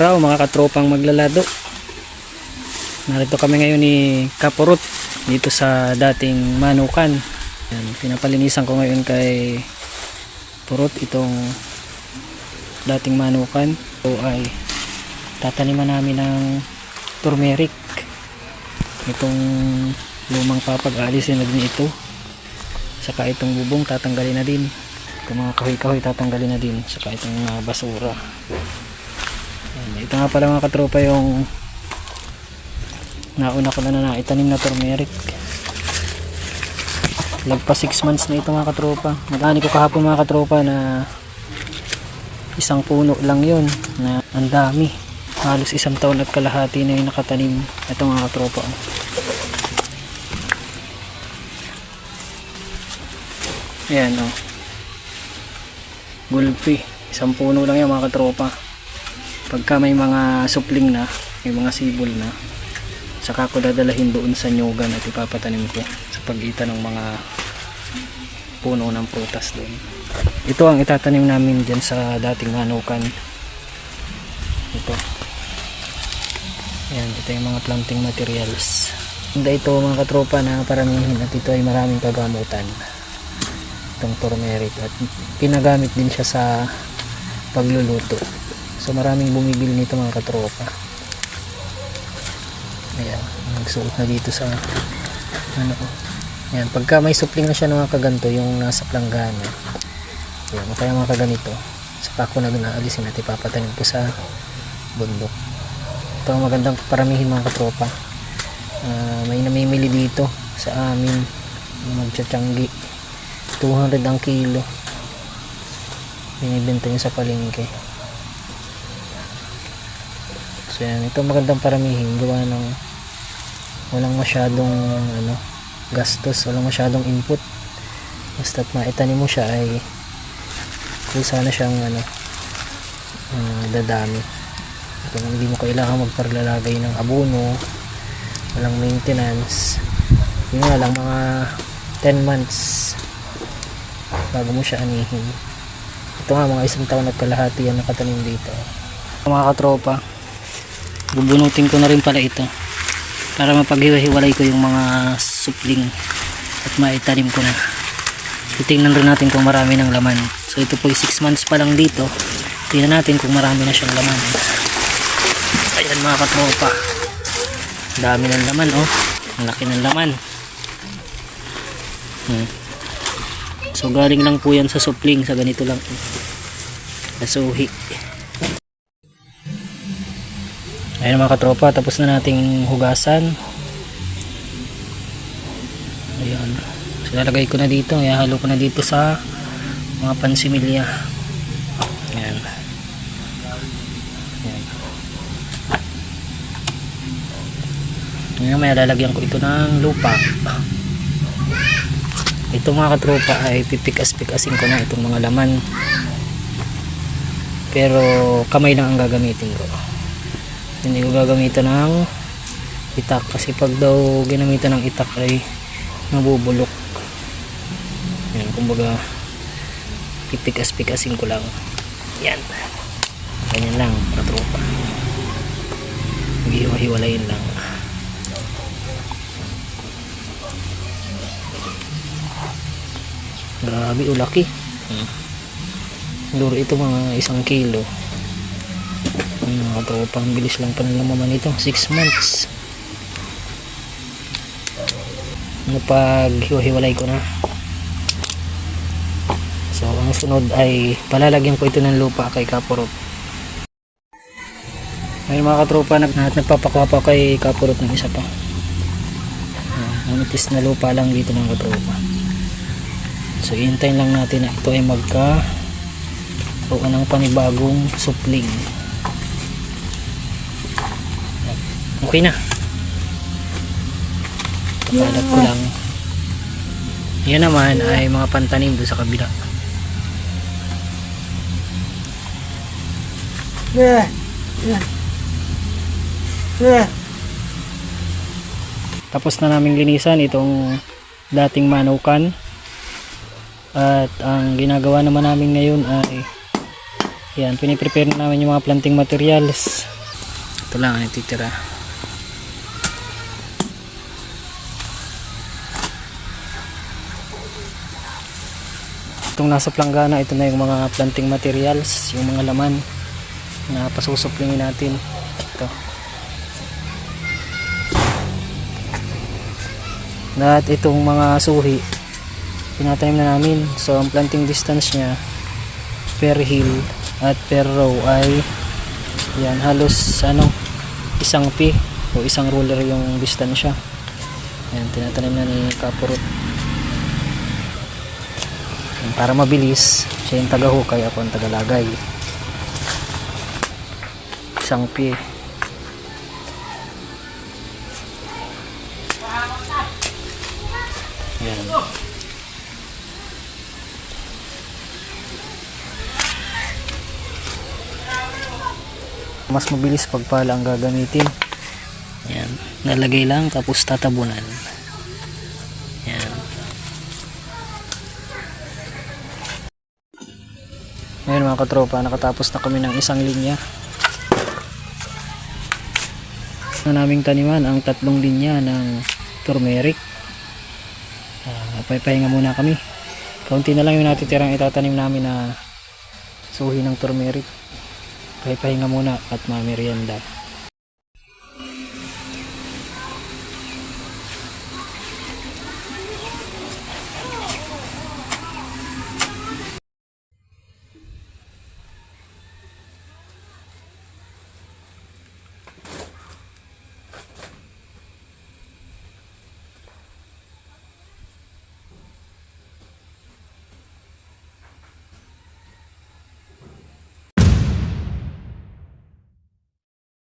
araw mga katropang maglalado. Narito kami ngayon ni Kaporot dito sa dating Manukan. Yan, pinapalinisan ko ngayon kay Purot itong dating Manukan. Ito ay tataniman namin ng turmeric. Itong lumang papag alisin na din ito. Saka itong bubong tatanggalin na din. Itong mga kahoy-kahoy tatanggalin na din. Saka itong mga basura. Ito nga pala mga katropa yung nauna ko na na itanim na turmeric. Lagpa 6 months na ito mga katropa. Nag-ani ko kahapon mga katropa na isang puno lang yun na ang dami. Halos isang taon at kalahati na yung nakatanim. Ito mga katropa. Ayan o. Oh. Gulpi. Isang puno lang yan mga katropa. Pagka may mga supling na, may mga sibol na, saka ko dadalahin doon sa nyugan at ipapatanim ko sa pagitan ng mga puno ng prutas doon. Ito ang itatanim namin dyan sa dating manukan. Ito. Ayan, ito yung mga planting materials. Hindi ito mga katropa na paramihin at ito ay maraming kagamutan. Itong turmeric at pinagamit din siya sa pagluluto. So maraming bumibili nito mga katropa. Ayan, nagsuot na dito sa ano ko. Ayan, pagka may supling na siya ng mga kaganto, yung nasa planggana. Ayan, o kaya mga kaganito. Saka ko na naalisin at ipapatanim ko sa bundok. Ito ang magandang paramihin mga katropa. Ah, may namimili dito sa amin. Magtsatsyanggi. 200 ang kilo. Binibenta niya sa palengke. Yan, ito magandang paramihin gawa ng walang masyadong ano, gastos, walang masyadong input. Basta't maitanim mo siya ay kusa na siyang ano, ah, dadami. Kung hindi mo kailangan magparlalagay ng abono, walang maintenance. Yun nga lang mga 10 months bago mo siya anihin. Ito nga mga isang taon at kalahati yan nakatanim dito. Mga katropa, bubunutin ko na rin pala ito para mapaghiwa-hiwalay ko yung mga supling at maitanim ko na. Titingnan rin natin kung marami ng laman. So ito po 6 months pa lang dito. Tingnan natin kung marami na siyang laman. Ayan mga katropa. Dami ng laman oh. Ang laki ng laman. Hmm. so galing lang po yan sa supling sa ganito lang. Sa Ayan mga katropa, tapos na nating hugasan. Ayan. So, ko na dito. Ihalo ko na dito sa mga pansimilya. Ayan. Ayan. Ngayon may lalagyan ko ito ng lupa. Ito mga katropa ay pipikas-pikasin ko na itong mga laman. Pero kamay lang ang gagamitin ko hindi ko gagamitan ng itak kasi pag daw ginamitan ng itak ay nabubulok yan kumbaga pipikas-pikasin ko lang. Yan. Ganyan lang katropa hiwa-hiwalayin lang. Grabe o laki. Hmm. luro ito mga isang kilo mga tropang bilis lang pa nila maman ito 6 months. Napag hiwa-hiwalay ko na. So ang sunod ay palalagyan ko ito ng lupa kay Kapurot may mga katropa nag, nagpapakuha pa kay Kapurot ng isa pa. Uh, manipis na lupa lang dito mga katropa. So iintayin lang natin na ito ay magka roon ng panibagong supling okay na kapalat ko lang yan naman ay mga pantanim doon sa kabila Yeah. Yeah. Yeah. tapos na naming linisan itong dating manukan at ang ginagawa naman namin ngayon ay yan piniprepare na namin yung mga planting materials ito lang ang titira itong nasa planggana ito na yung mga planting materials yung mga laman na pasusuplingin natin. Ito. At itong mga suhi tinatanim na namin. So ang planting distance nya per hill at per row ay yan halos ano isang pi o isang ruler yung distansya. Yan tinatanim na ni Kapurot para mabilis siya yung tagahukay ako ang tagalagay. Isang pi yan. Mas mabilis pag pala ang gagamitin. Yan. Lalagay lang tapos tatabunan yan ngayon mga katropa nakatapos na kami ng isang linya. Na naming taniman ang tatlong linya ng turmeric. Uh, papahinga muna kami. Kaunti na lang yung natitirang itatanim namin na suhi ng turmeric. Papahinga muna at mamerienda